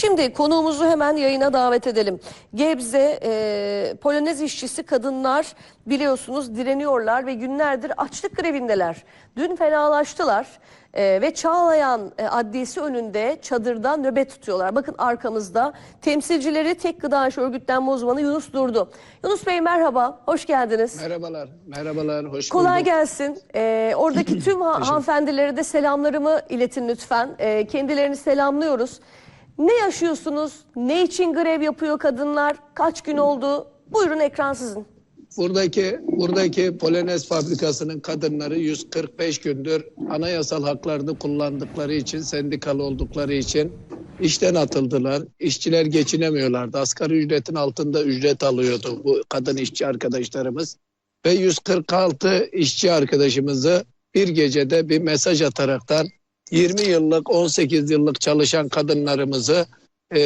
Şimdi konuğumuzu hemen yayına davet edelim. Gebze e, Polonez işçisi kadınlar biliyorsunuz direniyorlar ve günlerdir açlık grevindeler. Dün fenalaştılar e, ve Çağlayan e, Adliyesi önünde çadırda nöbet tutuyorlar. Bakın arkamızda temsilcileri tek gıda İş örgütlenme uzmanı Yunus Durdu. Yunus Bey merhaba, hoş geldiniz. Merhabalar, merhabalar, hoş Kolay bulduk. gelsin. Ee, oradaki tüm ha- hanımefendilere de selamlarımı iletin lütfen. Ee, kendilerini selamlıyoruz. Ne yaşıyorsunuz? Ne için grev yapıyor kadınlar? Kaç gün oldu? Buyurun ekran sizin. Buradaki buradaki Polonez fabrikasının kadınları 145 gündür anayasal haklarını kullandıkları için, sendikalı oldukları için işten atıldılar. İşçiler geçinemiyorlardı. Asgari ücretin altında ücret alıyordu bu kadın işçi arkadaşlarımız. Ve 146 işçi arkadaşımızı bir gecede bir mesaj ataraktan 20 yıllık, 18 yıllık çalışan kadınlarımızı e,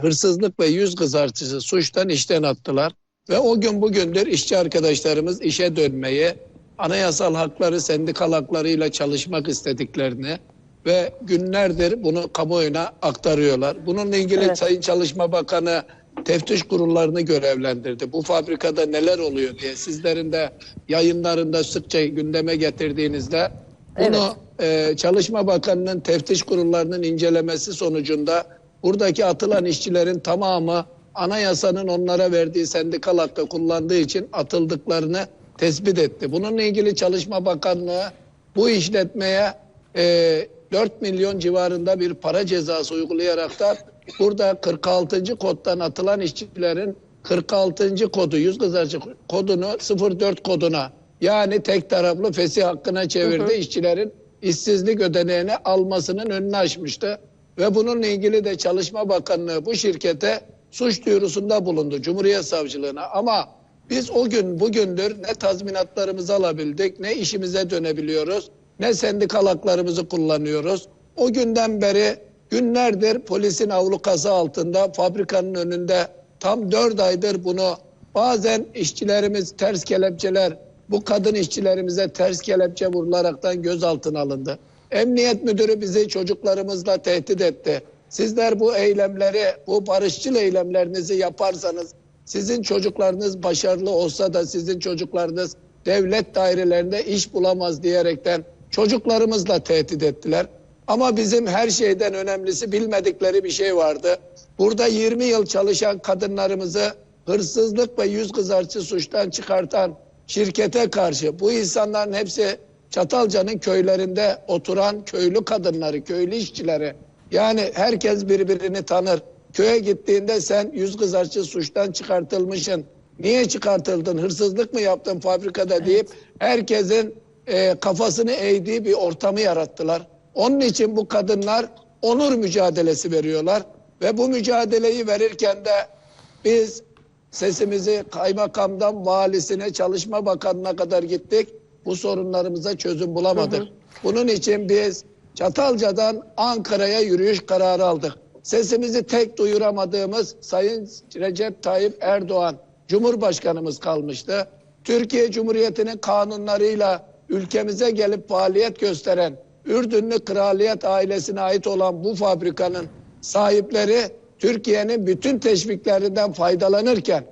hırsızlık ve yüz kızartıcı suçtan işten attılar. Ve o gün bugündür işçi arkadaşlarımız işe dönmeyi, anayasal hakları, sendikal haklarıyla çalışmak istediklerini ve günlerdir bunu kamuoyuna aktarıyorlar. Bununla ilgili Evet. Sayın Çalışma Bakanı teftiş kurullarını görevlendirdi. Bu fabrikada neler oluyor diye sizlerin de yayınlarında sıkça gündeme getirdiğinizde bunu e, Çalışma Bakanı'nın teftiş kurullarının incelemesi sonucunda buradaki atılan işçilerin tamamı anayasanın onlara verdiği sendikal hakkı kullandığı için atıldıklarını tespit etti. Bununla ilgili Çalışma Bakanlığı bu işletmeye e, 4 milyon civarında bir para cezası uygulayarak da burada 46. koddan atılan işçilerin 46. kodu yüz kızarcı kodunu 04 koduna yani tek taraflı fesih hakkına çevirdi. İşçilerin işsizlik ödeneğini almasının önünü açmıştı. Ve bununla ilgili de Çalışma Bakanlığı bu şirkete suç duyurusunda bulundu Cumhuriyet Savcılığına. Ama biz o gün bugündür ne tazminatlarımızı alabildik ne işimize dönebiliyoruz ne sendikal haklarımızı kullanıyoruz. O günden beri günlerdir polisin avlukası altında fabrikanın önünde tam dört aydır bunu bazen işçilerimiz ters kelepçeler bu kadın işçilerimize ters kelepçe vurularaktan gözaltına alındı. Emniyet müdürü bizi çocuklarımızla tehdit etti. Sizler bu eylemleri, bu barışçıl eylemlerinizi yaparsanız sizin çocuklarınız başarılı olsa da sizin çocuklarınız devlet dairelerinde iş bulamaz diyerekten çocuklarımızla tehdit ettiler. Ama bizim her şeyden önemlisi bilmedikleri bir şey vardı. Burada 20 yıl çalışan kadınlarımızı hırsızlık ve yüz kızartıcı suçtan çıkartan şirkete karşı bu insanların hepsi Çatalca'nın köylerinde oturan köylü kadınları, köylü işçileri. Yani herkes birbirini tanır. Köye gittiğinde sen yüz kızartıcı suçtan çıkartılmışsın. Niye çıkartıldın? Hırsızlık mı yaptın fabrikada deyip herkesin e, kafasını eğdiği bir ortamı yarattılar. Onun için bu kadınlar onur mücadelesi veriyorlar ve bu mücadeleyi verirken de biz sesimizi kaymakamdan valisine, çalışma bakanına kadar gittik. Bu sorunlarımıza çözüm bulamadık. Bunun için biz Çatalca'dan Ankara'ya yürüyüş kararı aldık. Sesimizi tek duyuramadığımız Sayın Recep Tayyip Erdoğan Cumhurbaşkanımız kalmıştı. Türkiye Cumhuriyeti'nin kanunlarıyla ülkemize gelip faaliyet gösteren Ürdünlü kraliyet ailesine ait olan bu fabrikanın sahipleri Türkiye'nin bütün teşviklerinden faydalanırken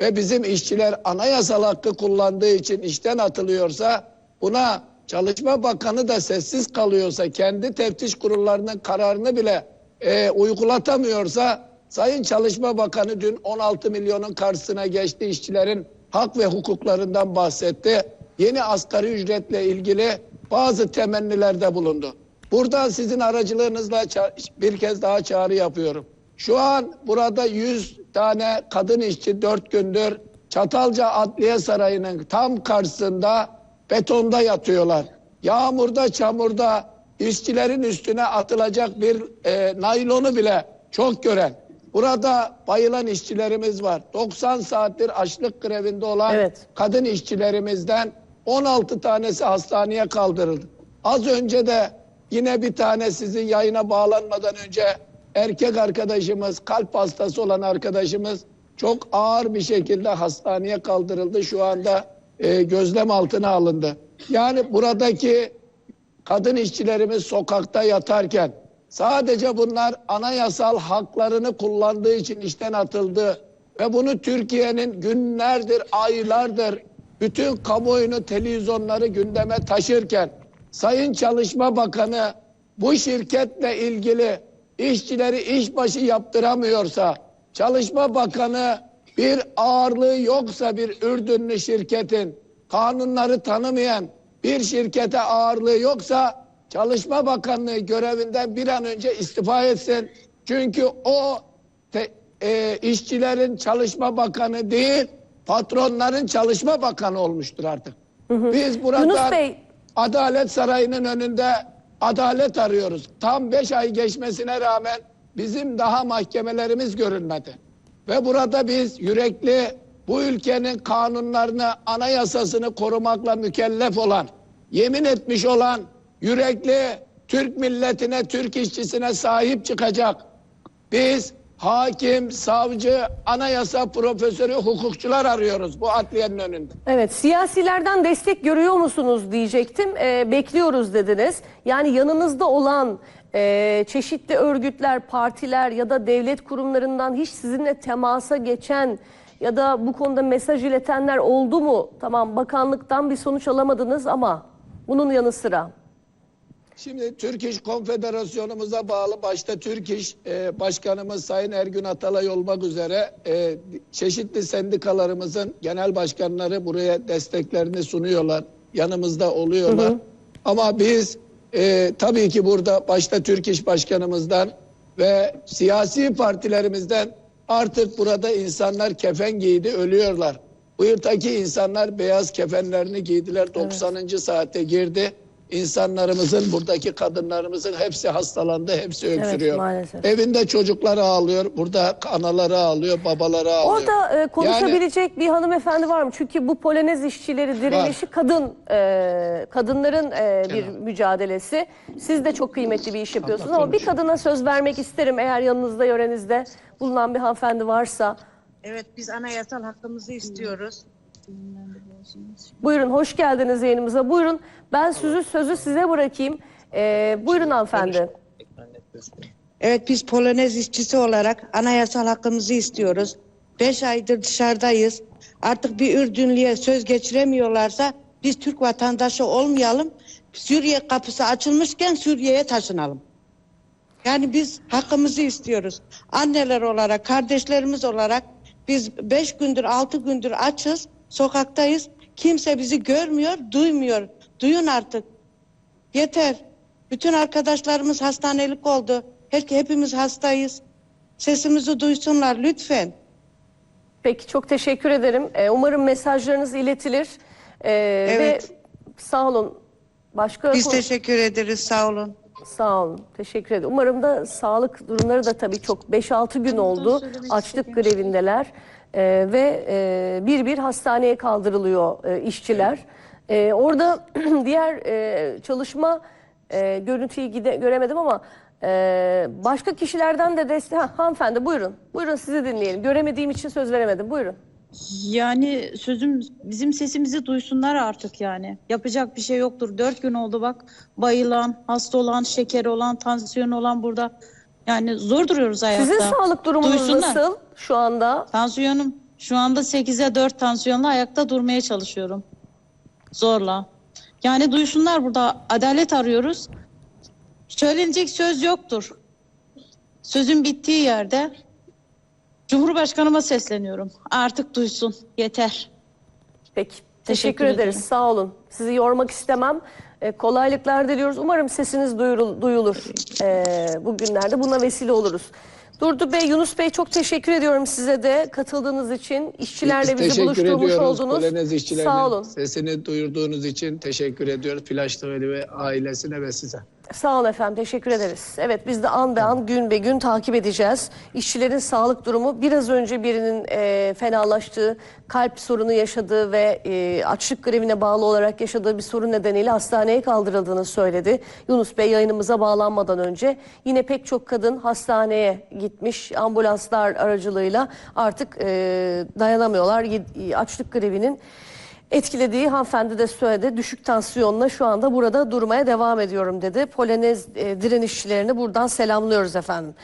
ve bizim işçiler anayasal hakkı kullandığı için işten atılıyorsa buna Çalışma Bakanı da sessiz kalıyorsa kendi teftiş kurullarının kararını bile e, uygulatamıyorsa Sayın Çalışma Bakanı dün 16 milyonun karşısına geçti işçilerin hak ve hukuklarından bahsetti. Yeni asgari ücretle ilgili bazı temennilerde bulundu. Buradan sizin aracılığınızla bir kez daha çağrı yapıyorum. Şu an burada 100 tane kadın işçi 4 gündür Çatalca Adliye Sarayı'nın tam karşısında betonda yatıyorlar. Yağmurda, çamurda işçilerin üstüne atılacak bir e, naylonu bile çok gören. Burada bayılan işçilerimiz var. 90 saattir açlık grevinde olan Evet. kadın işçilerimizden 16 tanesi hastaneye kaldırıldı. Az önce de yine bir tane sizin yayına bağlanmadan önce erkek arkadaşımız, kalp hastası olan arkadaşımız çok ağır bir şekilde hastaneye kaldırıldı. Şu anda e, gözlem altına alındı. Yani buradaki kadın işçilerimiz sokakta yatarken Sadece bunlar anayasal haklarını kullandığı için işten atıldı. Ve bunu Türkiye'nin günlerdir, aylardır bütün kamuoyunu, televizyonları gündeme taşırken Sayın Çalışma Bakanı bu şirketle ilgili işçileri işbaşı yaptıramıyorsa, Çalışma Bakanı bir ağırlığı yoksa bir Ürdünlü şirketin kanunları tanımayan bir şirkete ağırlığı yoksa Çalışma Bakanlığı görevinden bir an önce istifa etsin. Çünkü o te- e, işçilerin çalışma bakanı değil, patronların çalışma bakanı olmuştur artık. Biz burada Yunus Bey- Adalet Sarayı'nın önünde adalet arıyoruz. Tam beş ay geçmesine rağmen bizim daha mahkemelerimiz görülmedi. Ve burada biz yürekli bu ülkenin kanunlarını, anayasasını korumakla mükellef olan, yemin etmiş olan yürekli Türk milletine, Türk işçisine sahip çıkacak. Biz hakim, savcı, anayasa profesörü, hukukçular arıyoruz bu adliyenin önünde. Evet, siyasilerden destek görüyor musunuz diyecektim. Ee, bekliyoruz dediniz. Yani yanınızda olan e, çeşitli örgütler, partiler ya da devlet kurumlarından hiç sizinle temasa geçen ya da bu konuda mesaj iletenler oldu mu? Tamam, bakanlıktan bir sonuç alamadınız ama bunun yanı sıra. Şimdi Türk İş Konfederasyonumuza bağlı başta Türk İş e, Başkanımız Sayın Ergün Atalay olmak üzere e, çeşitli sendikalarımızın genel başkanları buraya desteklerini sunuyorlar. Yanımızda oluyorlar. Ama biz e, tabii ki burada başta Türk İş Başkanımızdan ve siyasi partilerimizden artık burada insanlar kefen giydi ölüyorlar. Bu yıltaki insanlar beyaz kefenlerini giydiler 90. saate girdi. İnsanlarımızın buradaki kadınlarımızın hepsi hastalandı, hepsi öksürüyor. maalesef. Evinde çocukları ağlıyor, burada anaları ağlıyor, babaları ağlıyor. Orada e, Yani konuşabilecek bir hanımefendi var mı? Çünkü bu Polonez işçileri direnişi kadın e, kadınların e, bir mücadelesi. Siz de çok kıymetli bir iş yapıyorsunuz ama bir kadına söz vermek isterim eğer yanınızda yörenizde bulunan bir hanımefendi varsa. Evet biz anayasal hakkımızı istiyoruz. Buyurun hoş geldiniz yayınımıza. Buyurun ben sözü sözü size bırakayım. E, buyurun hanımefendi. Evet biz Polonez işçisi olarak anayasal hakkımızı istiyoruz. Beş aydır dışarıdayız. Artık bir Ürdünlüye söz geçiremiyorlarsa biz Türk vatandaşı olmayalım. Suriye kapısı açılmışken Suriye'ye taşınalım. Yani biz hakkımızı istiyoruz. Anneler olarak, kardeşlerimiz olarak biz beş gündür, altı gündür açız, sokaktayız. Kimse bizi görmüyor, duymuyor. Duyun artık. Yeter. Bütün arkadaşlarımız hastanelik oldu. Her, hepimiz hastayız. Sesimizi duysunlar lütfen. Peki çok teşekkür ederim. E, umarım mesajlarınız iletilir. E, Evet. Ve sağ olun. Başka Biz teşekkür ederiz. Sağ olun. Sağ olun. Teşekkür ederim. Umarım da sağlık durumları da tabii çok 5-6 gün oldu. Açlık grevindeler. Ee, ve e, bir bir hastaneye kaldırılıyor e, işçiler. Ee, orada diğer e, çalışma e, görüntüyü gide, göremedim ama e, başka kişilerden de destek... Ha, hanımefendi buyurun. Buyurun sizi dinleyelim. Göremediğim için söz veremedim. Buyurun. Yani sözüm bizim sesimizi duysunlar artık yani. Yapacak bir şey yoktur. Dört gün oldu bak bayılan, hasta olan, şekeri olan, tansiyon olan burada. Yani zor duruyoruz ayakta. Sizin sağlık durumunuz Duysunlar. nasıl şu anda? Tansiyonum şu anda 8'e 4 tansiyonla ayakta durmaya çalışıyorum. Zorla. Yani duysunlar burada adalet arıyoruz. Söylenecek söz yoktur. Sözün bittiği yerde Cumhurbaşkanıma sesleniyorum. Artık duysun. Yeter. Peki. Teşekkür, Teşekkür ederiz. ederim. Sağ olun. Sizi yormak istemem. E, kolaylıklar diliyoruz. Umarım sesiniz duyurul, duyulur e, bugünlerde. Buna vesile oluruz. Durdu Bey, Yunus Bey çok teşekkür ediyorum size de katıldığınız için. işçilerle Biz bizi buluşturmuş ediyoruz. oldunuz. Sağ olun. sesini duyurduğunuz için teşekkür ediyoruz. Flash TV ve ailesine ve size. Sağ olun efendim, teşekkür ederiz. Evet biz de an be an, gün be gün takip edeceğiz. İşçilerin sağlık durumu biraz önce birinin e, fenalaştığı, kalp sorunu yaşadığı ve e, açlık grevine bağlı olarak yaşadığı bir sorun nedeniyle hastaneye kaldırıldığını söyledi. Yunus Bey yayınımıza bağlanmadan önce yine pek çok kadın hastaneye gitmiş ambulanslar aracılığıyla artık e, dayanamıyorlar açlık grevinin etkilediği hanımefendi de söyledi. Düşük tansiyonla şu anda burada durmaya devam ediyorum dedi. Polonez e, direnişçilerini buradan selamlıyoruz efendim.